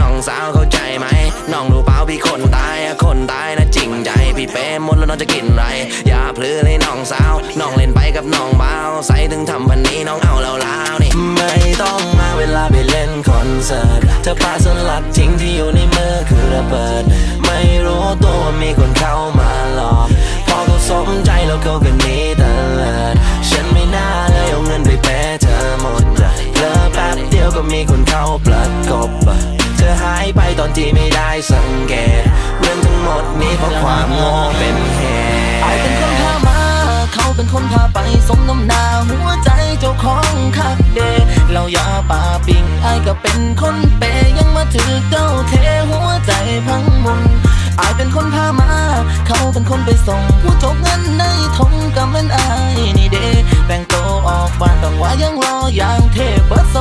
น้องสาวเข้าใจไหมน้องรู้เปล่าพี่คนตายอะคนตายนะจริงใจพี่เป้หมดแล้วน้องจะกินไร อย่าพลือเลยน้องสาวน้องเล่นไปกับน้องเบาใส่ถึงทำพันนี้น้องเอาแล้วลาวนี่ไม่ต้องมาเวลาไปเล่นคอนเสิร์ตเธอพาสลักจริงที่อยู่ในมือคือระเบิด ไม่รู้ตัวมีคนเข้ามาหลอกพอเขาสมใจแล้วเขาก็หนีเตลิดฉันไม่น่าเลยเอาเงินไปแพ้เธอหมดเพลอแป๊บเดียวก็มีคนเข้าประกบายไปตอนที่ไม่ได้สังเกตเรื่องทั้งหมดนี้เพราะความโง่เป็นเหไอเป็นคนพามา เขาเป็นคนพาไปสมน้ำหน้าหัวใจเจ้าของคักเดเราอย่าป่าปิงไอก็เป็นคนเปยังมาถือเจ้าเทหัวใจพังมุนไอายเป็นคนพามา เขาเป็นคนไปส่ง ผู้จกเงินในทงกำเป็นไอายนี่เดแต่งโตออกบ้านต้องว่ายังรออย่างเท